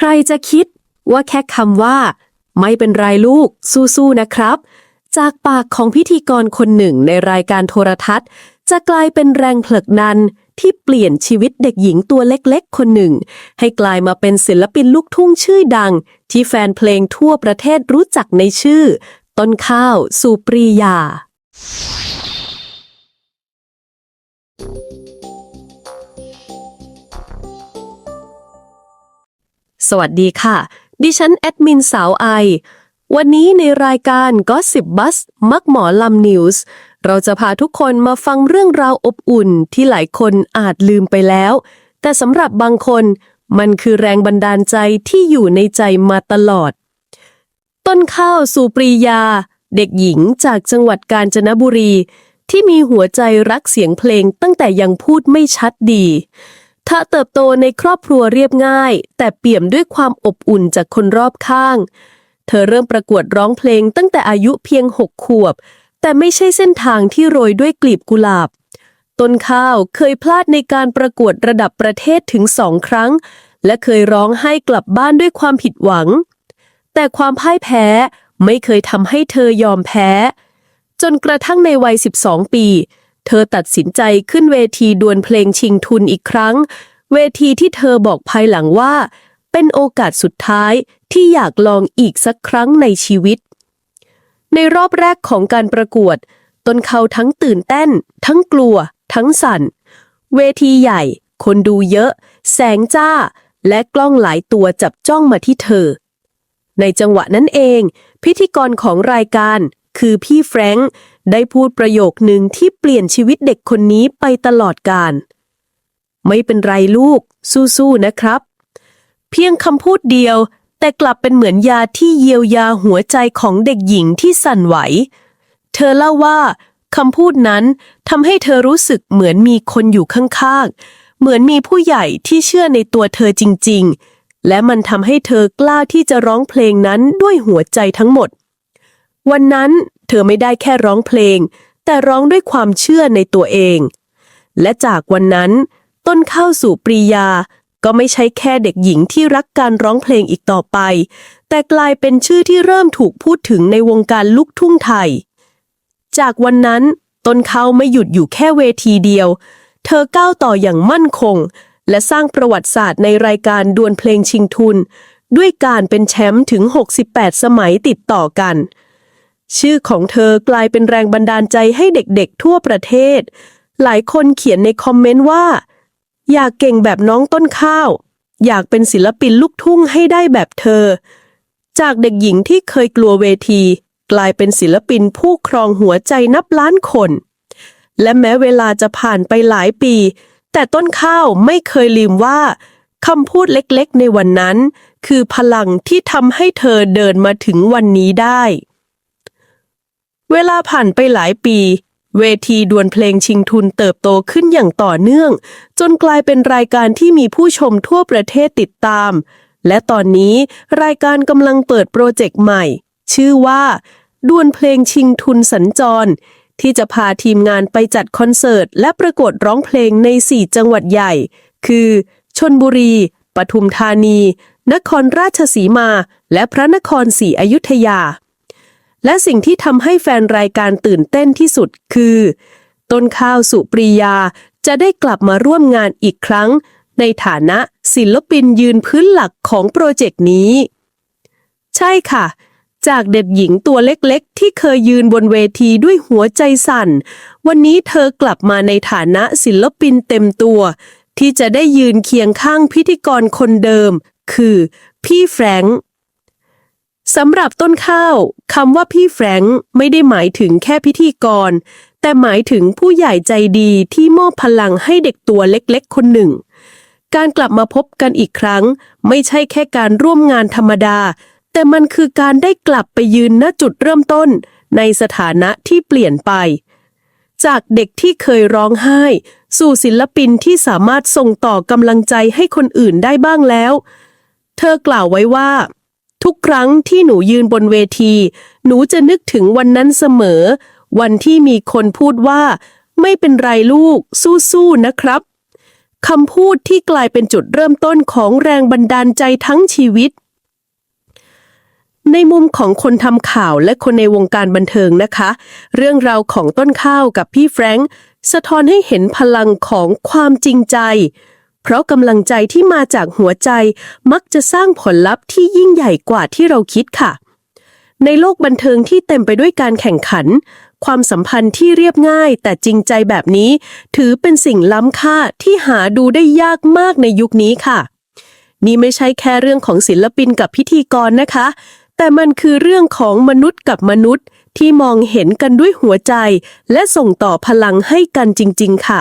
ใครจะคิดว่าแค่คำว่า ไม่เป็นไรลูก สู้ๆนะครับ จากปากของพิธีกรคนหนึ่งในรายการโทรทัศน์ จะกลายเป็นแรงผลักดันที่เปลี่ยนชีวิตเด็กหญิงตัวเล็กๆ คนหนึ่ง ให้กลายมาเป็นศิลปินลูกทุ่งชื่อดัง ที่แฟนเพลงทั่วประเทศรู้จักในชื่อ ต้นข้าว สุปรียา สวัสดีค่ะ ดิฉันแอดมินสาวไอ วันนี้ในรายการก็สิบบัสมักหมอลำนิวส์เราจะพาทุกคนมาฟังเรื่องราวอบอุ่นที่หลายคนอาจลืมไปแล้ว แต่สำหรับบางคนมันคือแรงบันดาลใจที่อยู่ในใจมาตลอด ต้นข้าวสุปรียา เด็กหญิงจากจังหวัดกาญจนบุรี ที่มีหัวใจรักเสียงเพลงตั้งแต่ยังพูดไม่ชัดดี เธอเติบโตในครอบครัวเรียบง่าย แต่เปี่ยมด้วยความอบอุ่นจากคนรอบข้าง เธอเริ่มประกวดร้องเพลงตั้งแต่อายุเพียงหกขวบ แต่ไม่ใช่เส้นทางที่โรยด้วยกลีบกุหลาบ ต้นข้าวเคยพลาดในการประกวดระดับประเทศถึงสองครั้ง และเคยร้องไห้กลับบ้านด้วยความผิดหวัง แต่ความพ่ายแพ้ไม่เคยทำให้เธอยอมแพ้ จนกระทั่งในวัย 12 ปี เธอตัดสินใจขึ้นเวทีดวลเพลงชิงทุนอีกครั้ง เวทีที่เธอบอกภายหลังว่า เป็นโอกาสสุดท้ายที่อยากลองอีกสักครั้งในชีวิต ในรอบแรกของการประกวด ตนเขาทั้งตื่นเต้น ทั้งกลัว ทั้งสั่น เวทีใหญ่ คนดูเยอะ แสงจ้า และกล้องหลายตัวจับจ้องมาที่เธอ ในจังหวะนั้นเอง พิธีกรของรายการคือพี่แฟรงค์ ได้พูดประโยคหนึ่งที่เปลี่ยนชีวิตเด็กคนนี้ไปตลอดกาลไม่เป็นไรลูก สู้ๆนะครับ เพียงคำพูดเดียว แต่กลับเป็นเหมือนยาที่เยียวยาหัวใจของเด็กหญิงที่สั่นไหว เธอเล่าว่าคำพูดนั้นทำให้เธอรู้สึกเหมือนมีคนอยู่ข้างๆ เหมือนมีผู้ใหญ่ที่เชื่อในตัวเธอจริงๆ และมันทำให้เธอกล้าที่จะร้องเพลงนั้นด้วยหัวใจทั้งหมด วันนั้นเธอไม่ได้แค่ร้องเพลง แต่ร้องด้วยความเชื่อในตัวเอง และจากวันนั้น ต้นข้าวสู่ปรียา ก็ไม่ใช่แค่เด็กหญิงที่รักการร้องเพลงอีกต่อไป แต่กลายเป็นชื่อที่เริ่มถูกพูดถึงในวงการลูกทุ่งไทย จากวันนั้น ต้นข้าวไม่หยุดอยู่แค่เวทีเดียว เธอก้าวต่ออย่างมั่นคง และสร้างประวัติศาสตร์ในรายการดวลเพลงชิงทุน ด้วยการเป็นแชมป์ถึง 68 สมัยติดต่อกัน ชื่อของเธอกลายเป็นแรงบันดาลใจให้เด็กๆ ทั่วประเทศ หลายคนเขียนในคอมเมนต์ว่า อยากเก่งแบบน้องต้นข้าว อยากเป็นศิลปินลูกทุ่งให้ได้แบบเธอ จากเด็กหญิงที่เคยกลัวเวที กลายเป็นศิลปินผู้ครองหัวใจนับล้านคน และแม้เวลาจะผ่านไปหลายปี แต่ต้นข้าวไม่เคยลืมว่าคำพูดเล็กๆ ในวันนั้น คือพลังที่ทำให้เธอเดินมาถึงวันนี้ได้ เวลาผ่านไปหลายปี เวทีดวลเพลงชิงทุนเติบโตขึ้นอย่างต่อเนื่อง จนกลายเป็นรายการที่มีผู้ชมทั่วประเทศติดตาม และตอนนี้รายการกำลังเปิดโปรเจกต์ใหม่ ชื่อว่าดวลเพลงชิงทุนสัญจร ที่จะพาทีมงานไปจัดคอนเสิร์ต และประกวดร้องเพลงใน 4 จังหวัดใหญ่ คือชนบุรี ปทุมธานี นครราชสีมา และพระนครศรีอยุธยา และสิ่งที่ทำให้แฟนรายการตื่นเต้นที่สุดคือ ต้นข้าวสุปรียาจะได้กลับมาร่วมงานอีกครั้ง ในฐานะศิลปินยืนพื้นหลักของโปรเจกต์นี้ ใช่ค่ะ จากเด็กหญิงตัวเล็กๆ ที่เคยยืนบนเวทีด้วยหัวใจสั่น วันนี้เธอกลับมาในฐานะศิลปินเต็มตัว ที่จะได้ยืนเคียงข้างพิธีกรคนเดิม คือ พี่แฟรงค์ สำหรับต้นข้าวคำว่าพี่แฟรงค์ไม่ได้หมายถึงแค่พิธีกร แต่หมายถึงผู้ใหญ่ใจดีที่มอบพลังให้เด็กตัวเล็กๆ คนหนึ่ง การกลับมาพบกันอีกครั้ง ไม่ใช่แค่การร่วมงานธรรมดา แต่มันคือการได้กลับไปยืนณจุดเริ่มต้น ในสถานะที่เปลี่ยนไป จากเด็กที่เคยร้องไห้ สู่ศิลปินที่สามารถส่งต่อกำลังใจให้คนอื่นได้บ้างแล้ว เธอกล่าวไว้ว่า ทุกครั้งที่หนูยืนบนเวที หนูจะนึกถึงวันนั้นเสมอ วันที่มีคนพูดว่า ไม่เป็นไรลูก สู้ๆนะครับคำพูดที่กลายเป็นจุดเริ่มต้นของแรงบันดาลใจทั้งชีวิต ในมุมของคนทำข่าวและคนในวงการบันเทิงนะคะ เรื่องราวของต้นข้าวกับพี่แฟรงค์สะท้อนให้เห็นพลังของความจริงใจ เพราะกำลังใจที่มาจากหัวใจมักจะสร้างผลลัพธ์ที่ยิ่งใหญ่กว่าที่เราคิดค่ะ ในโลกบันเทิงที่เต็มไปด้วยการแข่งขัน ความสัมพันธ์ที่เรียบง่ายแต่จริงใจแบบนี้ ถือเป็นสิ่งล้ำค่าที่หาดูได้ยากมากในยุคนี้ค่ะ นี่ไม่ใช่แค่เรื่องของศิลปินกับพิธีกรนะคะ แต่มันคือเรื่องของมนุษย์กับมนุษย์ที่มองเห็นกันด้วยหัวใจ และส่งต่อพลังให้กันจริง ๆ ค่ะ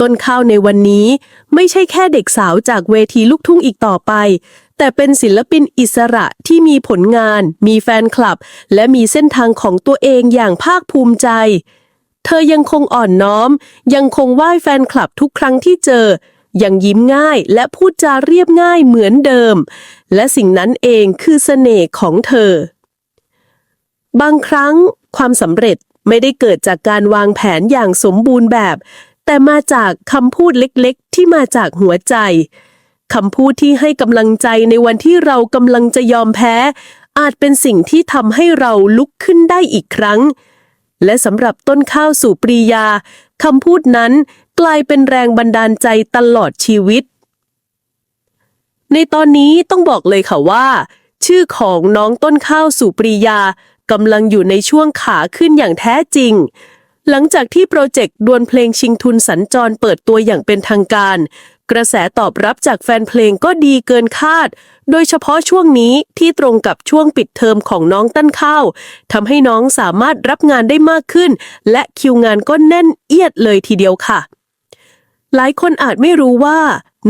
ต้นข้าวในวันนี้ไม่ใช่แค่เด็กสาวจากเวทีลูกทุ่งอีกต่อไป แต่เป็นศิลปินอิสระที่มีผลงาน มีแฟนคลับ และมีเส้นทางของตัวเองอย่างภาคภูมิใจ เธอยังคงอ่อนน้อม ยังคงไหว้แฟนคลับทุกครั้งที่เจอ ยังยิ้มง่ายและพูดจาเรียบง่ายเหมือนเดิม และสิ่งนั้นเองคือเสน่ห์ของเธอ บางครั้งความสำเร็จไม่ได้เกิดจากการวางแผนอย่างสมบูรณ์แบบ แต่มาจากคำพูดเล็กๆ ที่มาจากหัวใจคำพูดที่ให้กำลังใจในวันที่เรากำลังจะยอมแพ้ อาจเป็นสิ่งที่ทำให้เราลุกขึ้นได้อีกครั้ง และสำหรับต้นข้าวสู่ปรียาคำพูดนั้นกลายเป็นแรงบันดาลใจตลอดชีวิต ในตอนนี้ต้องบอกเลยค่ะว่า ชื่อของน้องต้นข้าวสู่ปรียากำลังอยู่ในช่วงขาขึ้นอย่างแท้จริง หลังจากที่โปรเจกต์ดวลเพลงชิงทุนสัญจรเปิดตัวอย่างเป็นทางการ กระแสตอบรับจากแฟนเพลงก็ดีเกินคาด โดยเฉพาะช่วงนี้ที่ตรงกับช่วงปิดเทอมของน้องต้นข้าวทำให้น้องสามารถรับงานได้มากขึ้น และคิวงานก็แน่นเอียดเลยทีเดียวค่ะ หลายคนอาจไม่รู้ว่า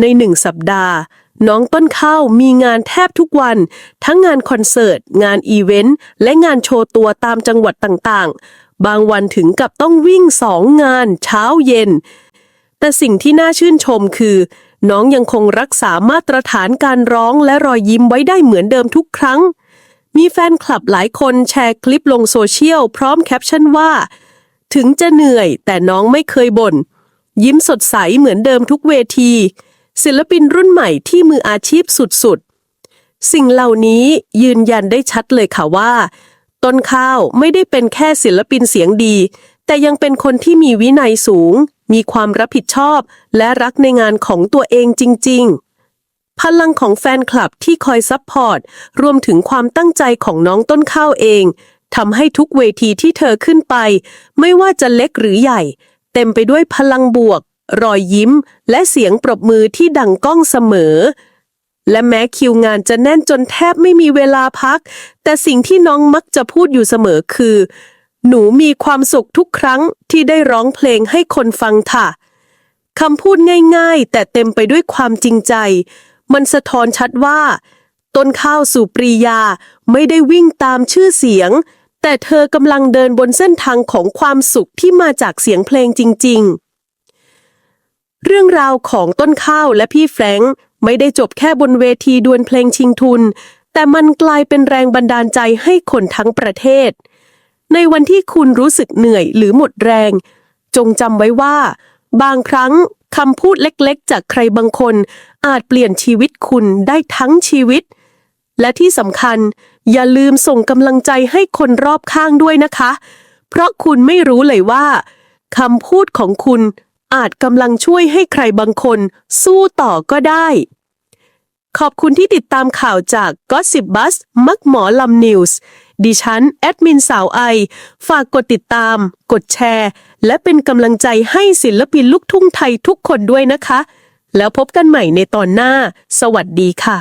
ในหนึ่งสัปดาห์ น้องต้นข้าวมีงานแทบทุกวัน ทั้งงานคอนเสิร์ต งานอีเวนต์ และงานโชว์ตัวตามจังหวัดต่างๆ บางวันถึงกับต้องวิ่งสองงานเช้าเย็น แต่สิ่งที่น่าชื่นชมคือ น้องยังคงรักษามาตรฐานการร้องและรอยยิ้มไว้ได้เหมือนเดิมทุกครั้ง มีแฟนคลับหลายคนแชร์คลิปลงโซเชียลพร้อมแคปชั่นว่า ถึงจะเหนื่อยแต่น้องไม่เคยบ่นยิ้มสดใสเหมือนเดิมทุกเวที ศิลปินรุ่นใหม่ที่มืออาชีพสุดๆ สิ่งเหล่านี้ยืนยันได้ชัดเลยค่ะว่า ต้นข้าวไม่ได้เป็นแค่ศิลปินเสียงดี แต่ยังเป็นคนที่มีวินัยสูง มีความรับผิดชอบ และรักในงานของตัวเองจริง ๆ พลังของแฟนคลับที่คอยซัพพอร์ต รวมถึงความตั้งใจของน้องต้นข้าวเองทำให้ทุกเวทีที่เธอขึ้นไป ไม่ว่าจะเล็กหรือใหญ่ เต็มไปด้วยพลังบวก รอยยิ้ม และเสียงปรบมือที่ดังก้องเสมอ และแม้คิวงานจะแน่นจนแทบไม่มีเวลาพัก แต่สิ่งที่น้องมักจะพูดอยู่เสมอคือ หนูมีความสุขทุกครั้งที่ได้ร้องเพลงให้คนฟังค่ะคำพูดง่ายๆ แต่เต็มไปด้วยความจริงใจ มันสะท้อนชัดว่า ต้นข้าวสู่ปรียาไม่ได้วิ่งตามชื่อเสียง แต่เธอกำลังเดินบนเส้นทางของความสุขที่มาจากเสียงเพลงจริง ๆ เรื่องราวของต้นข้าวและพี่แฟรงค์ ไม่ได้จบแค่บนเวทีดวลเพลงชิงทุน แต่มันกลายเป็นแรงบันดาลใจให้คนทั้งประเทศ ในวันที่คุณรู้สึกเหนื่อยหรือหมดแรง จงจำไว้ว่า บางครั้งคำพูดเล็กๆ จากใครบางคน อาจเปลี่ยนชีวิตคุณได้ทั้งชีวิต และที่สำคัญ อย่าลืมส่งกำลังใจให้คนรอบข้างด้วยนะคะ เพราะคุณไม่รู้เลยว่าคำพูดของคุณอาจกำลังช่วยให้ใครบางคนสู้ต่อก็ได้ ขอบคุณที่ติดตามข่าวจาก Gossip Bus มักหมอลำนิวส์ดิฉัน แอดมินสาวไอ ฝากกดติดตาม กดแชร์ และเป็นกำลังใจให้ศิลปินลูกทุ่งไทยทุกคนด้วยนะคะ แล้วพบกันใหม่ในตอนหน้า สวัสดีค่ะ